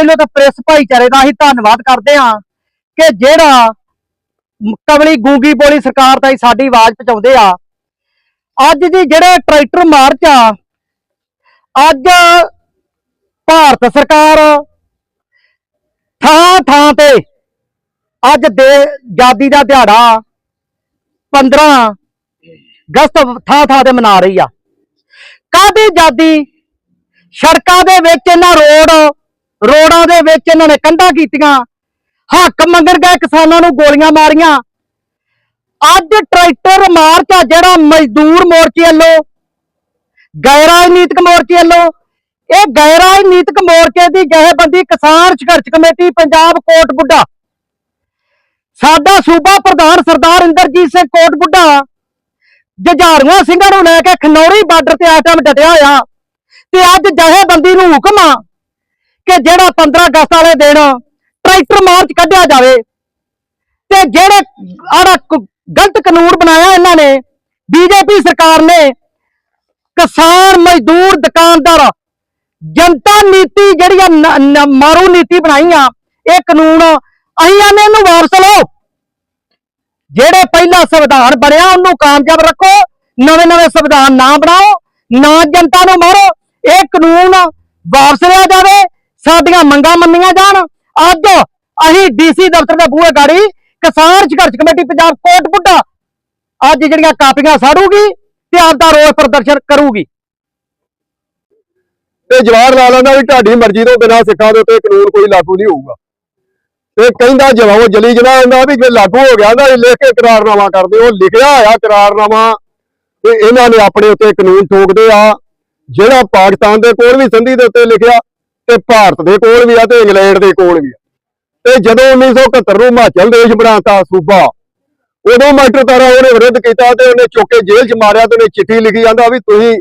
ਪਹਿਲਾਂ ਤਾਂ ਪ੍ਰੈਸ ਭਾਈਚਾਰੇ ਦਾ ਅਸੀਂ ਧੰਨਵਾਦ ਕਰਦੇ ਹਾਂ ਕਿ ਜਿਹੜਾ ਕਮਲੀ ਗੂੰਗੀ ਬੋਲੀ ਸਰਕਾਰ ਤਾਈ ਸਾਡੀ ਆਵਾਜ਼ ਪਹੁੰਚਾਉਂਦੇ ਆ। ਅੱਜ ਦੀ ਜਿਹੜੇ ਟਰੈਕਟਰ ਮਾਰਚ ਆ, ਅੱਜ ਭਾਰਤ ਸਰਕਾਰ ਥਾਂ ਥਾਂ ਤੇ ਅੱਜ ਦੇ ਆਜ਼ਾਦੀ ਦਾ ਦਿਹਾੜਾ 15 ਅਗਸਤ ਥਾਂ ਥਾਂ ਤੇ ਮਨਾ ਰਹੀ ਆ। ਕਾਹਦੀ ਆਜ਼ਾਦੀ? ਸੜਕਾਂ ਦੇ ਵਿੱਚ ਇਹਨਾਂ ਰੋਡ ਰੋਡਾਂ ਦੇ ਵਿੱਚ ਇਹਨਾਂ ਨੇ ਕੰਧਾਂ ਕੀਤੀਆਂ। ਹੱਕ ਮੰਗਣ ਗਏ ਕਿਸਾਨਾਂ ਨੂੰ ਗੋਲੀਆਂ ਮਾਰੀਆਂ। ਅੱਜ ਟਰੈਕਟਰ ਮਾਰਚ ਆ ਜਿਹੜਾ ਮਜ਼ਦੂਰ ਮੋਰਚੇ ਵੱਲੋਂ ਗੈਰ ਰਾਜਨੀਤਿਕ ਮੋਰਚੇ ਵੱਲੋਂ। ਇਹ ਗੈਰ ਰਾਜਨੀਤਿਕ ਮੋਰਚੇ ਦੀ ਜਥੇਬੰਦੀ ਕਿਸਾਨ ਸੰਘਰਸ਼ ਕਮੇਟੀ, ਪੰਜਾਬ ਕੋਟ ਬੁੱਢਾ। ਸਾਡਾ ਸੂਬਾ ਪ੍ਰਧਾਨ ਸਰਦਾਰ ਇੰਦਰਜੀਤ ਸਿੰਘ ਕੋਟ ਬੁੱਢਾ ਜਜਾਰੂਆਂ ਸਿੰਘਾਂ ਨੂੰ ਲੈ ਕੇ ਖਨੌਰੀ ਬਾਰਡਰ ਤੇ ਆਟਮ ਡਟਿਆ ਹੋਇਆ। ਤੇ ਅੱਜ ਜਥੇਬੰਦੀ ਨੂੰ ਹੁਕਮ ਆ ਕਿ ਜਿਹੜਾ 15 ਅਗਸਤ ਵਾਲੇ ਦਿਨ ਟਰੈਕਟਰ ਮਾਰਚ ਕੱਢਿਆ ਜਾਵੇ ਤੇ ਜਿਹੜੇ ਆੜਾ ਗਲਤ ਕਾਨੂੰਨ ਬਣਾਇਆ ਇਹਨਾਂ ਨੇ, ਬੀਜੇਪੀ ਸਰਕਾਰ ਨੇ, ਕਿਸਾਨ ਮਜ਼ਦੂਰ ਦੁਕਾਨਦਾਰ, ਜਨਤਾ ਨੀਤੀ ਜਿਹੜੀ ਮਾਰੂ ਨੀਤੀ ਬਣਾਈ ਆ, ਇਹ ਕਾਨੂੰਨ ਅਸੀਂ ਆਨੇ ਇਹਨੂੰ ਵਾਪਸ ਲਓ। ਜਿਹੜੇ ਪਹਿਲਾ ਸੰਵਿਧਾਨ ਬਣਿਆ ਉਹਨੂੰ ਕਾਮਯਾਬ ਰੱਖੋ ਨਵੇਂ ਨਵੇਂ ਸੰਵਿਧਾਨ ਨਾ ਬਣਾਓ, ਨਾ ਜਨਤਾ ਨੂੰ ਮਾਰੋ, ਇਹ ਕਾਨੂੰਨ ਵਾਪਸ ਲਿਆ ਜਾਵੇ। ਸਾਡੀਆਂ ਮੰਗਾਂ ਮੰਨੀਆਂ ਜਾਣ। ਅੱਜ ਅਸੀਂ ਡੀਸੀ ਦਫ਼ਤਰ ਦੇ ਬੂਹੇ ਗਾੜੀ ਕਿਸਾਨ ਸੰਘਰਸ਼ ਕਮੇਟੀ ਪੰਜਾਬ ਕੋਟ ਅੱਜ ਜਿਹੜੀਆਂ ਕਾਪੀਆਂ ਸਾੜੂਗੀ ਤੇ ਆਪਦਾ ਰੋਸ ਪ੍ਰਦਰਸ਼ਨ ਕਰੂਗੀ। ਤੇ ਜਵਾਹਰ ਲਾਲ ਕਹਿੰਦਾ ਵੀ ਤੁਹਾਡੀ ਮਰਜ਼ੀ ਤੋਂ ਬਿਨਾਂ ਸਿੱਖਾਂ ਦੇ ਉੱਤੇ ਕਾਨੂੰਨ ਕੋਈ ਲਾਗੂ ਨਹੀਂ ਹੋਊਗਾ। ਤੇ ਕਹਿੰਦਾ ਜਵਾਬ ਜਲੀ ਜਨਾ ਕਹਿੰਦਾ ਵੀ ਜੇ ਲਾਗੂ ਹੋ ਗਿਆ ਨਾ ਲਿਖ ਕੇ ਇਕਰਾਰਨਾਮਾ ਕਰਦੇ ਉਹ ਲਿਖਿਆ ਹੋਇਆ ਇਕਰਾਰਨਾਮਾ ਤੇ ਇਹਨਾਂ ਨੇ ਆਪਣੇ ਉੱਤੇ ਕਾਨੂੰਨ ਠੋਕਦੇ ਆ। ਜਿਹੜਾ ਪਾਕਿਸਤਾਨ ਦੇ ਕੋਲ ਵੀ ਸੰਧੀ ਦੇ ਉੱਤੇ ਲਿਖਿਆ ਤੇ ਭਾਰਤ ਦੇ ਕੋਲ ਵੀ ਆ ਤੇ ਇੰਗਲੈਂਡ ਦੇ ਕੋਲ ਵੀ ਆ। ਤੇ ਜਦੋਂ 1971 ਨੂੰ ਹਿਮਾਚਲ ਦੇਸ਼ ਬਣਾਤਾ ਸੂਬਾ, ਉਦੋਂ ਮਾਸਟਰ ਤਾਰਾ ਉਹਨੇ ਵਿਰੋਧ ਕੀਤਾ ਤੇ ਉਹਨੇ ਚੁੱਕ ਕੇ ਜੇਲ੍ਹ 'ਚ ਮਾਰਿਆ ਤੇ ਉਹਨੇ ਚਿੱਠੀ ਲਿਖੀ ਜਾਂਦਾ ਵੀ ਤੁਸੀਂ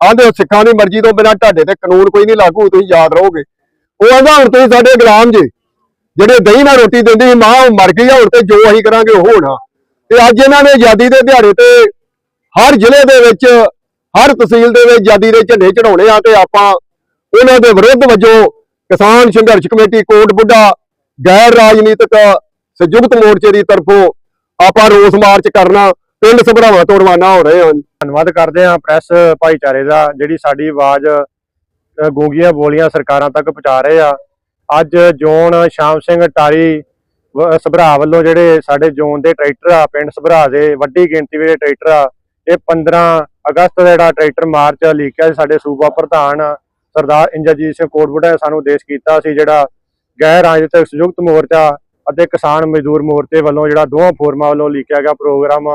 ਆਂਦੇ ਹੋ ਸਿੱਖਾਂ ਦੀ ਮਰਜ਼ੀ ਤੋਂ ਬਿਨਾਂ ਤੁਹਾਡੇ ਤੇ ਕਾਨੂੰਨ ਕੋਈ ਨਹੀਂ ਲਾਗੂ, ਤੁਸੀਂ ਯਾਦ ਰਹੋਗੇ। ਉਹ ਆਂਦਾ, ਹੁਣ ਤੁਸੀਂ ਸਾਡੇ ਗੁਲਾਮ ਜੇ, ਜਿਹੜੇ ਦਹੀਂ ਨਾਲ ਰੋਟੀ ਦਿੰਦੀ ਸੀ, ਮਾਂ ਉਹ ਮਰ ਗਈ ਆ, ਹੁਣ ਤੇ ਜੋ ਅਸੀਂ ਕਰਾਂਗੇ ਉਹ ਹੋਣਾ। ਤੇ ਅੱਜ ਇਹਨਾਂ ਨੇ ਆਜ਼ਾਦੀ ਦੇ ਦਿਹਾੜੇ ਤੇ ਹਰ ਜ਼ਿਲ੍ਹੇ ਦੇ ਵਿੱਚ, ਹਰ ਤਹਿਸੀਲ ਦੇ ਵਿੱਚ ਆਜ਼ਾਦੀ ਦੇ ਝੰਡੇ ਚੜਾਉਣੇ ਆ ਤੇ ਆਪਾਂ ਉਹਨਾਂ ਦੇ ਵਿਰੁੱਧ ਵਜੋਂ ਕਿਸਾਨ ਸੰਘਰਸ਼ ਕਮੇਟੀ ਕੋਟ ਬੁੱਢਾ, ਗੈਰ ਰਾਜਨੀਤਿਕ ਸੰਯੁਕਤ ਮੋਰਚੇ ਦੀ ਤਰਫੋਂ ਆਪਾਂ ਰੋਸ ਮਾਰਚ ਕਰਨਾ, ਪਿੰਡ ਸਭਰਾਵਾਂ ਤੋਂ ਰਵਾਨਾ ਹੋ ਰਹੇ ਹਾਂ ਧੰਨਵਾਦ ਕਰਦੇ ਹਾਂ ਪ੍ਰੈਸ ਭਾਈਚਾਰੇ ਦਾ, ਜਿਹੜੀ ਸਾਡੀ ਆਵਾਜ਼ ਗੂੰਗੀਆਂ ਬੋਲੀਆਂ ਸਰਕਾਰਾਂ ਤੱਕ ਪਹੁੰਚਾ ਰਹੇ ਆ। ਅੱਜ ਜ਼ੋਨ ਸ਼ਾਮ ਸਿੰਘ ਟਾਰੀ ਸਭਰਾ ਵੱਲੋਂ ਜਿਹੜੇ ਸਾਡੇ ਜ਼ੋਨ ਦੇ ਟਰੈਕਟਰ ਆ, ਪਿੰਡ ਸਭਰਾ ਦੇ, ਵੱਡੀ ਗਿਣਤੀ ਵਿੱਚ ਟਰੈਕਟਰ ਆ, ਇਹ 15 ਅਗਸਤ ਦਾ ਜਿਹੜਾ ਟਰੈਕਟਰ ਮਾਰਚ ਲਿਖਿਆ ਸੀ ਸਾਡੇ ਸੂਬਾ ਪ੍ਰਧਾਨ ਸਰਦਾਰ ਇੰਜਰਜੀਤ ਸਿੰਘ ਕੋਟਬੁੱਢਾ ਨੇ ਸਾਨੂੰ ਆਦੇਸ਼ ਕੀਤਾ ਸੀ ਜਿਹੜਾ ਗੈਰ ਰਾਜਨੀਤਿਕ ਸੰਯੁਕਤ ਮੋਰਚਾ ਅਤੇ ਕਿਸਾਨ ਮਜ਼ਦੂਰ ਮੋਰਚੇ ਵੱਲੋਂ ਜਿਹੜਾ ਦੋਵਾਂ ਫੋਰਮਾਂ ਵੱਲੋਂ ਲਿਖਿਆ ਗਿਆ ਪ੍ਰੋਗਰਾਮ,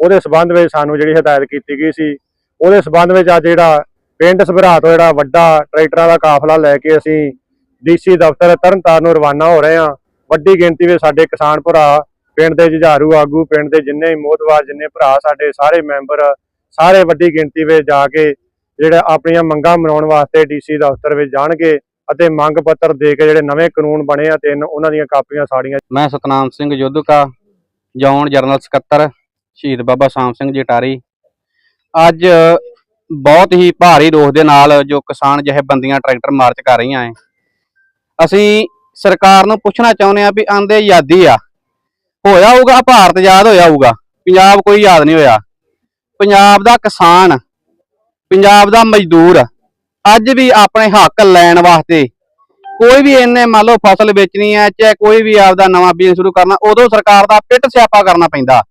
ਉਹਦੇ ਸਬੰਧ ਵਿੱਚ ਸਾਨੂੰ ਜਿਹੜੀ ਹਦਾਇਤ ਕੀਤੀ ਗਈ ਸੀ। ਉਹਦੇ ਸਬੰਧ ਵਿੱਚ ਅੱਜ ਜਿਹੜਾ ਪਿੰਡ ਸਭਰਾ ਤੋਂ ਜਿਹੜਾ ਵੱਡਾ ਟਰੈਕਟਰਾਂ ਦਾ ਕਾਫਲਾ ਲੈ ਕੇ ਅਸੀਂ ਡੀਸੀ ਦਫ਼ਤਰ ਤਰਨਤਾਰਨ ਨੂੰ ਰਵਾਨਾ ਹੋ ਰਹੇ ਹਾਂ। ਵੱਡੀ ਗਿਣਤੀ ਵਿੱਚ ਸਾਡੇ ਕਿਸਾਨ ਭਰਾ, ਪਿੰਡ ਦੇ ਜੁਝਾਰੂ ਆਗੂ, ਪਿੰਡ ਦੇ ਜਿੰਨੇ ਵੀ ਮੋਹਤਵਾਰ, ਜਿੰਨੇ ਭਰਾ, ਸਾਡੇ ਸਾਰੇ ਮੈਂਬਰ, ਸਾਰੇ ਵੱਡੀ ਗਿਣਤੀ ਵਿੱਚ ਜਾ ਕੇ ਜਿਹੜੇ ਆਪਣੀਆਂ ਮੰਗਾਂ ਮਨਾਉਣ ਵਾਸਤੇ ਡੀਸੀ ਦਫ਼ਤਰ ਵਿੱਚ ਜਾਣਗੇ ਅਤੇ ਮੰਗ ਪੱਤਰ ਦੇ ਕੇ ਜਿਹੜੇ ਨਵੇਂ ਕਾਨੂੰਨ ਬਣੇ ਆ ਤਿੰਨ ਉਹਨਾਂ ਦੀਆਂ ਕਾਪੀਆਂ ਸਾੜੀਆਂ ਮੈਂ ਸਤਨਾਮ ਸਿੰਘ ਯੋਧਕਾ ਜੌਨ ਜਰਨਲ ਸਕੱਤਰ, ਸ਼ਹੀਦ ਬਾਬਾ ਸ਼ਾਮ ਸਿੰਘ ਜਟਾਰੀ ਅੱਜ ਬਹੁਤ ਹੀ ਭਾਰੀ ਰੋਸ ਦੇ ਨਾਲ ਜੋ ਕਿਸਾਨ ਜਥੇਬੰਦੀਆਂ ਟਰੈਕਟਰ ਮਾਰਚ ਕਰ ਰਹੀਆਂ ਐ। ਅਸੀਂ ਸਰਕਾਰ ਨੂੰ ਪੁੱਛਣਾ ਚਾਹੁੰਦੇ ਆ ਵੀ ਆਂਦੇ ਆਜ਼ਾਦੀ ਆ। ਹੋਇਆ ਹੋਊਗਾ, ਭਾਰਤ ਆਜ਼ਾਦ ਹੋਇਆ ਹੋਊਗਾ। ਪੰਜਾਬ ਕੋਈ ਆਜ਼ਾਦ ਨਹੀਂ ਹੋਇਆ। ਪੰਜਾਬ ਦਾ ਕਿਸਾਨ ਪੰਜਾਬ ਦਾ ਮਜ਼ਦੂਰ। ਅੱਜ ਵੀ ਆਪਣੇ ਹੱਕ ਲੈਣ ਵਾਸਤੇ ਕੋਈ ਵੀ ਇਹਨੇ ਮੰਨ ਲਓ ਫਸਲ ਵੇਚਣੀ ਹੈ, ਚਾਹੇ ਕੋਈ ਵੀ ਆਪਦਾ ਨਵਾਂ ਬਿਜ਼ਨਸ ਸ਼ੁਰੂ ਕਰਨਾ, ਉਦੋਂ ਸਰਕਾਰ ਦਾ ਪਿੱਟ ਸਿਆਪਾ ਕਰਨਾ ਪੈਂਦਾ।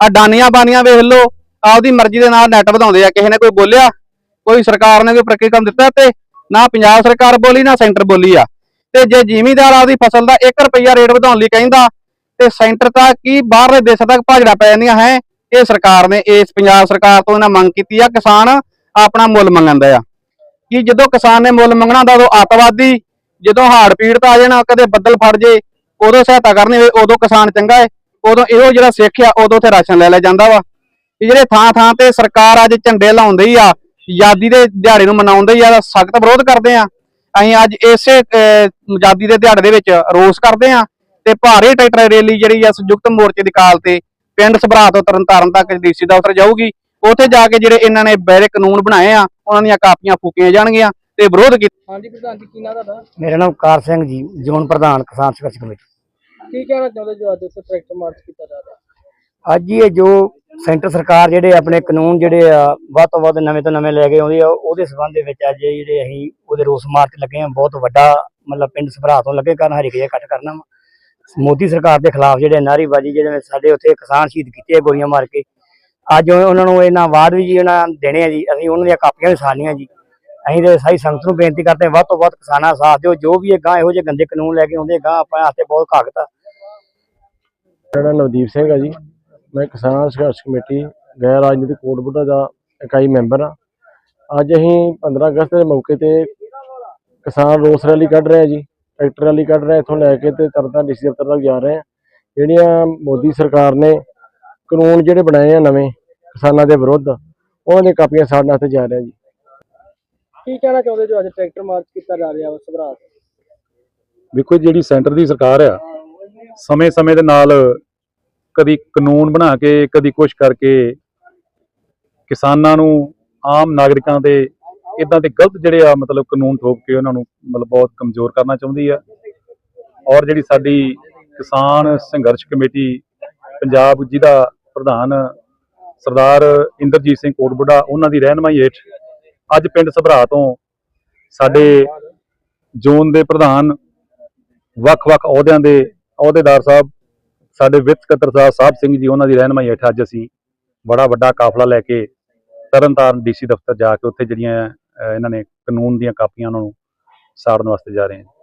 ਆ ਬਾਨੀਆਂ ਵੇਖ ਲਓ, ਆਪਦੀ ਮਰਜ਼ੀ ਦੇ ਨਾਲ ਨੈਟ ਵਧਾਉਂਦੇ ਆ, ਕਿਸੇ ਨੇ ਕੋਈ ਬੋਲਿਆ, ਕੋਈ ਸਰਕਾਰ ਨੇ ਕੋਈ ਪ੍ਰਤੀਕਰਮ ਦਿੱਤਾ ਤੇ ਨਾ ਪੰਜਾਬ ਸਰਕਾਰ ਬੋਲੀ, ਨਾ ਸੈਂਟਰ ਬੋਲੀ ਆ। ਤੇ ਜੇ ਜਿਮੀਦਾਰ ਆਪਦੀ ਫਸਲ ਦਾ 1 ਰੁਪਈਆ ਰੇਟ ਵਧਾਉਣ ਲਈ ਕਹਿੰਦਾ, ਤੇ ਸੈਂਟਰ ਤਾਂ ਕੀ ਬਾਹਰਲੇ ਦੇਸ਼ਾਂ ਤੱਕ ਭਾਜੜਾ ਪੈ ਜਾਂਦੀਆਂ ਹੈ? ਇਹ ਸਰਕਾਰ ਨੇ, ਇਸ ਪੰਜਾਬ ਸਰਕਾਰ ਤੋਂ ਇਹਨਾਂ ਮੰਗ ਕੀਤੀ ਆ, ਕਿਸਾਨ ਆਪਣਾ ਮੁੱਲ ਮੰਗਣ ਆ। ਕਿ ਜਦੋਂ ਕਿਸਾਨ ਨੇ ਮੁੱਲ ਮੰਗਣਾ ਹੁੰਦਾ ਉਦੋਂ ਅੱਤਵਾਦੀ ਜਦੋਂ ਹਾੜ ਪੀੜਤ ਆ ਜਾਣਾ ਕਦੇ ਬੱਦਲ ਫੜ ਜੇ ਉਦੋਂ ਸਹਾਇਤਾ ਕਰਨੀ ਹੋਵੇ ਉਦੋਂ ਕਿਸਾਨ ਚੰਗਾ ਹੈ ਉਦੋਂ ਇਹੋ ਜਿਹੜਾ ਸਿੱਖ ਆ ਉਦੋਂ ਤੇ ਰਾਸ਼ਨ ਲੈ ਲਿਆ ਜਾਂਦਾ ਵਾ। ਇਹ ਜਿਹੜੇ ਥਾਂ ਥਾਂ ਤੇ ਸਰਕਾਰ ਅੱਜ ਝੰਡੇ ਲਾਉਂਦੀ ਆ ਆਜ਼ਾਦੀ ਦੇ ਦਿਹਾੜੇ ਨੂੰ ਮਨਾਉਂਦੇ ਆ ਸਖਤ ਵਿਰੋਧ ਕਰਦੇ ਆ। ਅਸੀਂ ਅੱਜ ਇਸੇ ਅਹ, ਆਜ਼ਾਦੀ ਦੇ ਦਿਹਾੜੇ ਦੇ ਵਿੱਚ ਰੋਸ ਕਰਦੇ ਆ ਤੇ ਭਾਰੀ ਟਰੈਕਟਰ ਰੈਲੀ ਜਿਹੜੀ ਆ ਸੰਯੁਕਤ ਮੋਰਚੇ ਦੀ ਕਾਲ ਤੇ ਪਿੰਡ ਸਭਰਾ ਤੋਂ ਤਰਨਤਾਰਨ ਤੱਕ ਡੀਸੀ ਦਫ਼ਤਰ ਜਾਊਗੀ। ਉੱਥੇ ਜਾ ਕੇ ਜਿਹੜੇ ਇਹਨਾਂ ਨੇ ਬੈਰੇ ਕਾਨੂੰਨ ਬਣਾਏ ਆ ਉਹਨਾਂ ਦੀਆਂ ਕਾਪੀਆਂ ਫੂਕੀਆਂ ਜਾਣਗੀਆਂ ਤੇ ਵਿਰੋਧ ਕੀਤਾ ਹਾਂਜੀ ਪ੍ਰਧਾਨ ਜੀ ਕੀ ਨਾਂ ਤੁਹਾਡਾ? ਮੇਰਾ ਨਾਮ ਕਾਰ ਸਿੰਘ ਜੀ ਜ਼ੋਨ ਪ੍ਰਧਾਨ ਕਿਸਾਨ ਸੰਘਰਸ਼ ਕਮੇਟੀ। ਕੀ ਕਹਿਣਾ ਚਾਹੁੰਦੇ ਜੋ ਅੱਜ ਇੱਥੇ ਟਰੈਕਟਰ ਮਾਰਚ ਕੀਤਾ ਜਾ ਰਿਹਾ? ਅੱਜ ਹੀ ਇਹ ਜੋ ਸੈਂਟਰ ਸਰਕਾਰ ਜਿਹੜੇ ਆਪਣੇ ਕਾਨੂੰਨ ਜਿਹੜੇ ਆ ਵੱਧ ਤੋਂ ਵੱਧ ਨਵੇਂ ਤੋਂ ਨਵੇਂ ਲੈ ਕੇ ਆਉਂਦੀ ਆ ਉਹਦੇ ਸਬੰਧ ਦੇ ਵਿੱਚ ਅੱਜ ਜਿਹੜੇ ਅਸੀਂ ਉਹਦੇ ਰੋਸ ਮਾਰਚ ਲੱਗੇ ਆ ਬਹੁਤ ਵੱਡਾ ਮਤਲਬ ਪਿੰਡ ਸਭਰਾ ਤੋਂ ਲੱਗੇ ਕਰਨ ਹਰੀਕੇ ਇਕੱਠ ਕਰਨਾ ਵਾ। ਮੋਦੀ ਸਰਕਾਰ ਦੇ ਖਿਲਾਫ ਜਿਹੜੇ ਨਾਅਰੇਬਾਜ਼ੀ ਜਿਹੜੇ ਸਾਡੇ ਉੱਥੇ ਕਿਸਾਨ ਸ਼ਹੀਦ ਕੀਤੇ ਗੋਲੀਆਂ ਮਾਰ ਕੇ ਅੱਜ ਉਹਨਾਂ ਨੂੰ ਇਹਨਾਂ ਵਾਰਡ ਵੀ ਜੀ ਉਹਨਾਂ ਦੇਣੇ ਆ ਜੀ, ਅਸੀਂ ਉਹਨਾਂ ਦੀਆਂ ਕਾਪੀਆਂ ਵੀ ਸਾਨੀਆਂ ਜੀ। ਅਸੀਂ ਤੇ ਸਾਰੀ ਸੰਗਤ ਨੂੰ ਬੇਨਤੀ ਕਰਦੇ ਹਾਂ, ਵੱਧ ਤੋਂ ਵੱਧ ਕਿਸਾਨਾਂ ਸਾਥ ਦਿਓ, ਜੋ ਵੀ ਇਹ ਗਾਂ ਇਹੋ ਜਿਹੇ ਗੰਦੇ ਕਾਨੂੰਨ ਲੈ ਕੇ ਆਉਂਦੇ ਗਾਂ ਆਪਣੇ ਵਾਸਤੇ ਬਹੁਤ ਘਾਗਤ ਆ। ਮੇਰਾ ਨਵਦੀਪ ਸਿੰਘ ਹੈ ਜੀ। ਮੈਂ ਕਿਸਾਨ ਸੰਘਰਸ਼ ਕਮੇਟੀ, ਗੈਰ ਰਾਜਨੀਤਿਕ ਕੋਟਬੁੱਢਾ ਦਾ ਇਕਾਈ ਮੈਂਬਰ ਹਾਂ ਅੱਜ ਅਸੀਂ 15 ਅਗਸਤ ਦੇ ਮੌਕੇ ਤੇ ਕਿਸਾਨ ਰੋਸ ਰੈਲੀ ਕੱਢ ਰਹੇ ਹਾਂ ਜੀ। ਟਰੈਕਟਰ ਰੈਲੀ ਕੱਢ ਰਹੇ ਹਾਂ ਇੱਥੋਂ ਲੈ ਕੇ ਤੇ ਤਰਨਤਾਰਨ ਡੀਸੀ ਦਫ਼ਤਰ ਤੱਕ ਜਾ ਰਹੇ ਹਾਂ ਜਿਹੜੀਆਂ ਮੋਦੀ ਸਰਕਾਰ ਨੇ ਕਾਨੂੰਨ ਜਿਹੜੇ ਬਣਾਏ ਆ ਨਵੇਂ ਕਿਸਾਨਾਂ ਦੇ ਵਿਰੁੱਧ ਉਹਨਾਂ ਦੀਆਂ ਕਾਪੀਆਂ ਸਾੜਨ ਵਾਸਤੇ ਜਾ ਰਹੇ ਜੀ ਕੀ ਕਹਿਣਾ ਚਾਹੁੰਦੇ ਜੋ ਅੱਜ ਟਰੈਕਟਰ ਮਾਰਚ ਕੀਤਾ ਜਾ ਰਿਹਾ ਵਾ ਸਭਰਾ? ਵੇਖੋ ਜਿਹੜੀ ਸੈਂਟਰ ਦੀ ਸਰਕਾਰ ਆ ਸਮੇਂ-ਸਮੇਂ ਦੇ ਨਾਲ ਕਦੀ ਕਾਨੂੰਨ ਬਣਾ ਕੇ ਕਦੀ ਕੁਛ ਕਰਕੇ ਕਿਸਾਨਾਂ ਨੂੰ ਆਮ ਨਾਗਰਿਕਾਂ ਦੇ ਇਦਾਂ ਦੇ ਗਲਤ ਜਿਹੜੇ ਆ ਮਤਲਬ ਕਾਨੂੰਨ ਥੋਪ ਕੇ ਉਹਨਾਂ ਨੂੰ ਮਤਲਬ ਬਹੁਤ ਕਮਜ਼ੋਰ ਕਰਨਾ ਚਾਹੁੰਦੀ ਆ ਔਰ ਜਿਹੜੀ ਸਾਡੀ ਕਿਸਾਨ ਸੰਘਰਸ਼ ਕਮੇਟੀ ਪੰਜਾਬ ਜਿਹਦਾ ਪ੍ਰਧਾਨ ਸਰਦਾਰ ਇੰਦਰਜੀਤ ਸਿੰਘ ਕੋਟਬੁੱਢਾ ਉਹਨਾਂ ਦੀ ਰਹਿਨਮਾਈ ਹੇਠ ਅੱਜ ਪਿੰਡ ਸਭਰਾ ਤੋਂ ਸਾਡੇ ਜ਼ੋਨ ਦੇ ਪ੍ਰਧਾਨ ਵੱਖ-ਵੱਖ ਅਹੁਦਿਆਂ ਦੇ ਅਹੁਦੇਦਾਰ ਸਾਹਿਬ, ਸਾਡੇ ਵਿੱਤ ਸਕੱਤਰ ਸਾਹਿਬ ਸਾਹਿਬ ਸਿੰਘ ਜੀ, ਉਹਨਾਂ ਦੀ ਰਹਿਨਮਾਈ ਹੇਠ ਅੱਜ ਅਸੀਂ ਬੜਾ ਵੱਡਾ ਕਾਫਲਾ ਲੈ ਕੇ ਤਰਨਤਾਰਨ ਡੀਸੀ ਦਫ਼ਤਰ ਜਾ ਕੇ ਉੱਥੇ ਜਿਹੜੀਆਂ ਇਹਨਾਂ ਨੇ ਕਾਨੂੰਨ ਦੀਆਂ ਕਾਪੀਆਂ ਉਹਨਾਂ ਨੂੰ ਸਾੜਨ ਵਾਸਤੇ ਜਾ ਰਹੇ ਹਾਂ।